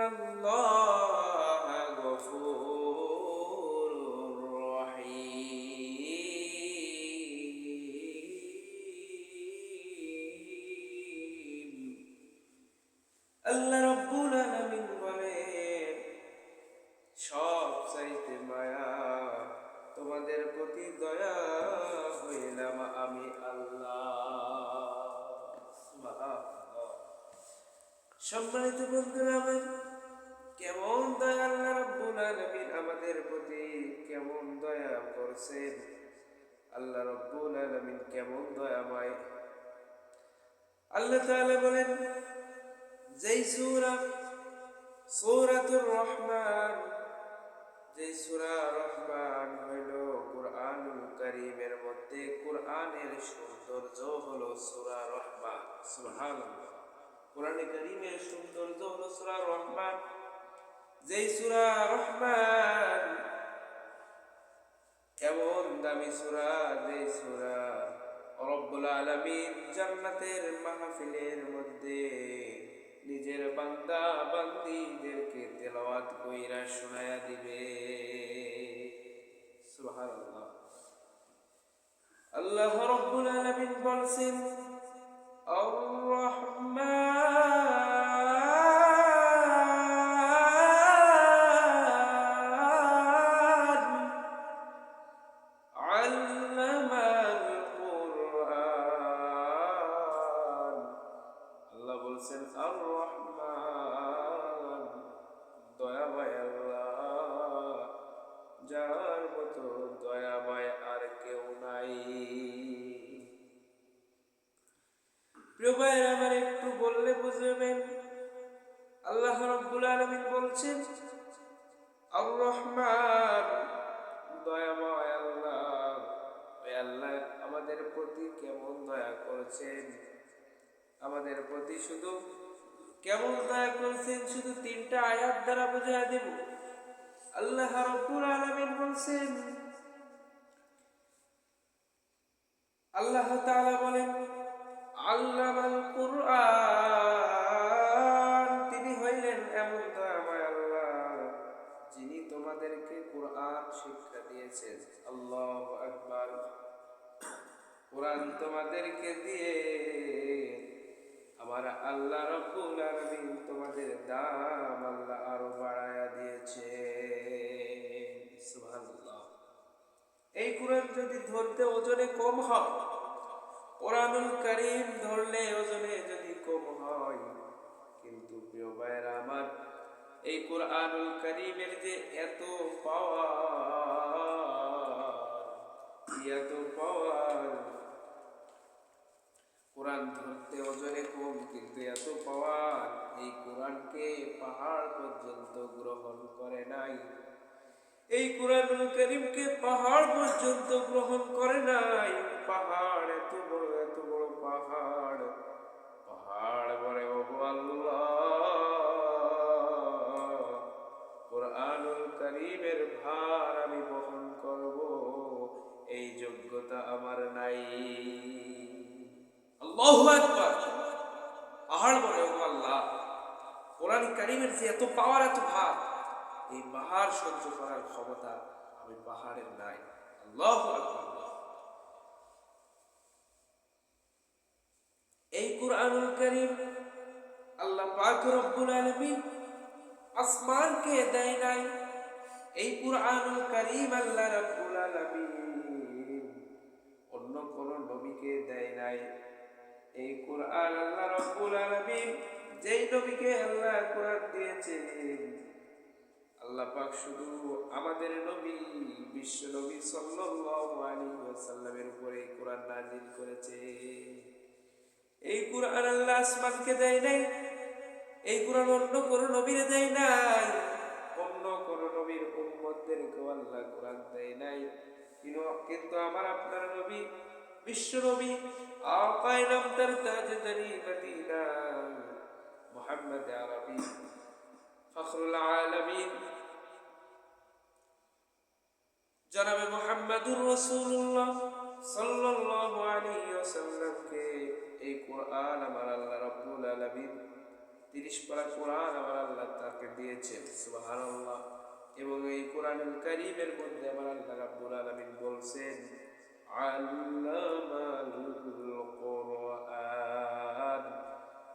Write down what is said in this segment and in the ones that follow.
الله غفور رحيم আল্লাহ রব্বুল আলামিন বলেন সব চাইতে মায়া তোমাদের প্রতি দয়া হইলাম আমি আল্লাহ সুবহানাল্লাহ। সম্মানিত বন্ধুরা আমার কেমন দয়া আল্লাহ রব্বুল আলামিন আমাদের প্রতি কেমন দয়া করছেন? আল্লাহ রব্বুল আলামিন কেমন দয়াময়। আল্লাহ তাআলা বলেন, যেই সূরা, সূরাতুর রহমান, যেই সূরা রহমান হইল কুরআনুল কারীমের মধ্যে কুরআনের সৌন্দর্য হলো সূরা রহমান, সুবহানাল্লাহ। কোরআনে কারীমের সৌন্দর্য হলো সূরা রহমান। যেই সূরা রহমান এমন দামি সূরা সূরা আলামিন জান্নাতের মাহফিলের মধ্যে নিজের বান্দা বান্দিদেরকে তেলাওয়াত কইরা শোনায়া দিবে। সুবহানাল্লাহ। আল্লাহ রব্বুল আলামিন বলছেন আর রহমান ভাইয়ের আমার একটু বললে বুঝবেন। আল্লাহ রব্বুল আলমিন বলছেন আর রহমান দয়াময় আল্লাহ আল্লাহ আমাদের প্রতি কেমন দয়া করেছেন? আমাদের প্রতি শুধু কেমন দয়া করেছেন? শুধু তিনটা আয়াত দ্বারা বোঝা দেব। আল্লাহ রব্বুল আলামিন বলছেন, আল্লাহ তাআলা বলেন আল্লামাল কুরআন, তিনি হইলেন এমন দয়াময় আল্লাহ, যিনি তোমাদেরকে কোরআন শিক্ষা দিয়েছেন। আল্লাহ আকবার। কোরআন তোমাদেরকে দিয়ে আমার আল্লাহ রব্বুল আলামিন তোমাদের দাম আল্লাহ আরও বাড়ায়া দিয়েছে সুবহানাল্লাহ। এই কোরআন যদি ধরতে ওজনে কম হয় কোরআনুল করিম ধরলে ওজনে যদি কম হয়। কিন্তু প্রিয় আমার, এই কোরআনুল করিমের যে এত এত কোরআন ধরতে ওজনে কম, কিন্তু এত পাওয়ার, এই কোরআনকে পাহাড় পর্যন্ত গ্রহণ করে নাই। এই কোরআনুল করিমকে পাহাড় পর্যন্ত গ্রহণ করে নাই। পাহাড় এত ভার আমি বহন করব। এই যোগ্যতা আমার নাই। করিমের যে এত পাওয়ার এত ভার, এই পাহাড় সহ্য করার ক্ষমতা আমি পাহাড়ের নাই। এই কুরআনুল করিম আল্লাহ পাক রব্বুল আসমানকে দেয় নাই এই কুরআনুল করিম আল্লাহ রব্বুল আলামিন। অন্য কোন নবীকে দেয় নাই। এই কুরআন আল্লাহ রব্বুল আলামিন যেই নবীকে আল্লাহ কোরআন দিয়েছেন, আল্লাহ পাক শুধু আমাদের নবী, বিশ্ব নবী সাল্লাল্লাহু আলাইহি ওয়াসাল্লামের উপরে কোরআন নাযিল করেছে। এই কোরআন আল্লাহ আসমানকে দেয় নাই, এই কোরআন অন্য কোন নবীরে দেয় নাই অন্য কোন নবীর উম্মতদেরকেও কোরআন দেয় নাই কিন্তু আমার আপনার নবী, বিশ্ব নবী আকায় তার তাজদারি মদিনা। মুহাম্মদ আরবি, ফখরুল আলামিন। জনাবে মোহাম্মদুর রসুল্লাহ সাল্লাল্লাহু আলাইহি ওয়াসাল্লামকে এই কোরআন আমার আল্লাহ রাব্বুল আলামিন 30 পারা কোরআন আমার আল্লাহ তাকে দিয়েছেন। সুবহানাল্লাহ। এবং এই কোরআনুল কারীমের মধ্যে আমার আল্লাহ রাব্বুল আলামিন বলছেন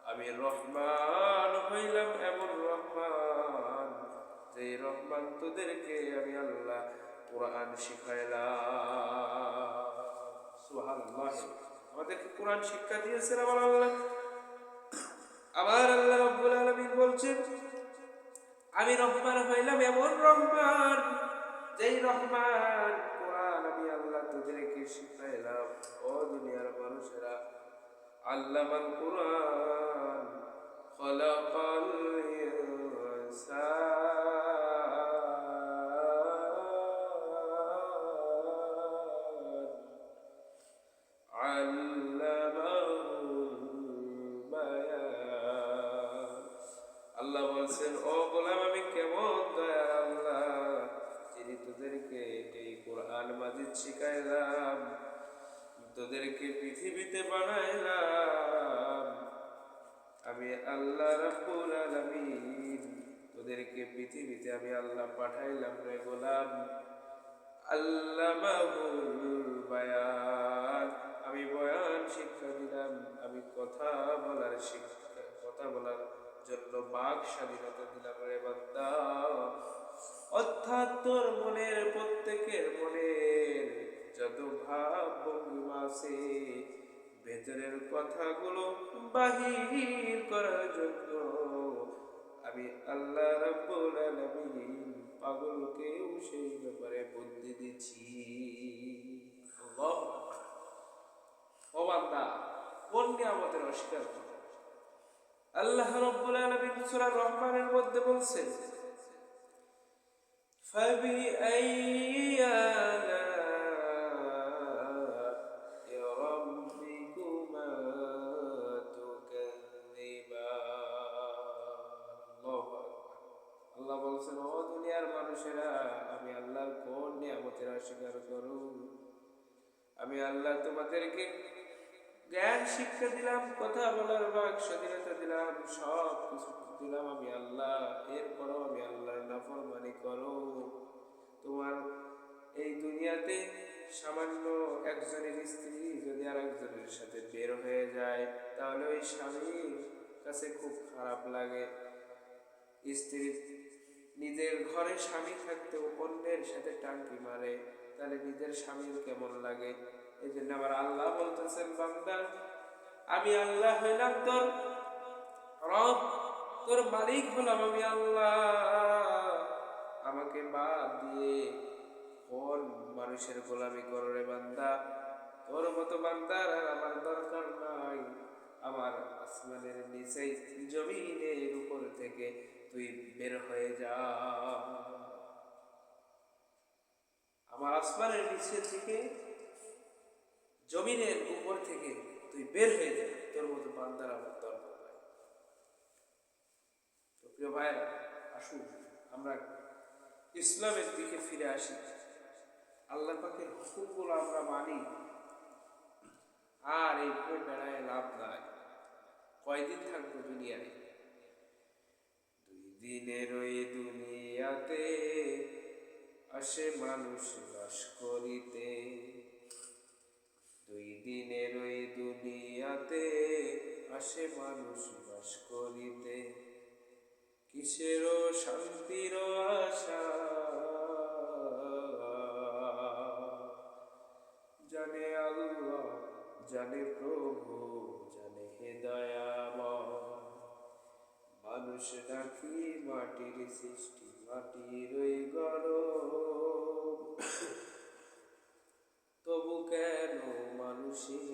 আমি রহমান হইলাম এমন রহমান যে রহমান তোদেরকে আমি আল্লাহ কোরআন শিখাইলাম। আমাদেরকে কোরআন শিক্ষা দিয়েছেন আমার আল্লাহ। আমার আল্লাহ রাব্বুল আলামিন বলছেন আমি রহমান হইলাম এমন রহমান, যেই রহমান আমি আল্লাহ তোদেরকে শিখাইলাম। ও দুনিয়ার মানুষেরা, আল্লামাল কোরআন খলাকাল ইনসান। আল্লাহ বলছেন, ও গোলাম কোরআন মাজিদ শিখাইলাম, তোদেরকে পৃথিবীতে বানাইলাম। আমি আল্লাহ রাব্বুল আলামিন, তোদেরকে পৃথিবীতে আমি আল্লাহ পাঠাইলাম রে গোলাম। আল্লামাহুল বায়ান, আমি বয়ান শিক্ষা দিলাম, আমি কথা বলার শিক্ষা, কথা বলার জন্য বাক স্বাধীনতা দিলাম রে অর্থাৎ তোর মনের প্রত্যেকের মনের যত ভাব আছে ভেতরের কথাগুলো বাহির করার জন্য আমি আল্লাহ রাব্বুল আলামিন পাগলকেও সেই ব্যাপারে বুদ্ধি দিচ্ছি। ও বান্দা কোন নিয়ামতের অস্বীকার আল্লাহ রাব্বুল আলামিন সূরা রহমানের মধ্যে বলছেন فبأي آلاء ربكما تكذبان الله أكبر আল্লাহ বলছেন ও দুনিয়ার মানুষেরা আমি আল্লাহর কোন নিয়ামতের অস্বীকার করুন আমি আল্লাহ তোমাদেরকে জ্ঞান শিক্ষা দিলাম কথা বলার বাক স্বাধীনতা দিলাম সব কিছু দিলাম আমি আল্লাহ এরপরও আমি আল্লাহর নাফরমানি দুনিয়াতে সামান্য একজনের স্ত্রী যদি আর একজনের সাথে বের হয়ে যায়, তাহলে ওই স্বামীর কাছে খুব খারাপ লাগে। স্ত্রী নিজের ঘরে স্বামী থাকতেও অন্যের সাথে টাঙ্কি মারে, তাহলে নিজের স্বামীর কেমন লাগে? এই জন্য আবার আল্লাহ বলতেছেন, বান্দা, আমি আল্লাহ হইলাম তোর রব, তোর মালিক হলাম আমি আল্লাহ। আমাকে বাদ দিয়ে কোন মানুষের গোলামি করো বান্দা? তোর মতো বান্দার আর আমার দরকার নাই। আমার আসমানের নিচে জমিনের উপর থেকে তুই বের হয়ে যা। আমার আসমানের নিচে থেকে, জমিনের উপর থেকে তুই বের হয়ে যা। তোর মতো বান্দার আমার দরকার নাই। তো প্রিয় ভাইরা আসুন আমরা ইসলামের দিকে ফিরে আসি। আল্লাহ পাকের হুকুমগুলো আমরা মানি। আর এই ঘুরে বেড়ায় লাভ নাই। কয়দিন থাকব দুনিয়ায়? দুই দিনের ওই দুনিয়াতে আসে মানুষ বাস করিতে। দুই দিনের ওই দুনিয়াতে আসে মানুষ বাস করিতে। কিসেরও শান্তির আশা জানে প্রভু, জানে হে দয়াময়। মানুষ নাকি মাটির সৃষ্টি মাটি ওই গরম। তবু কেন মানুষের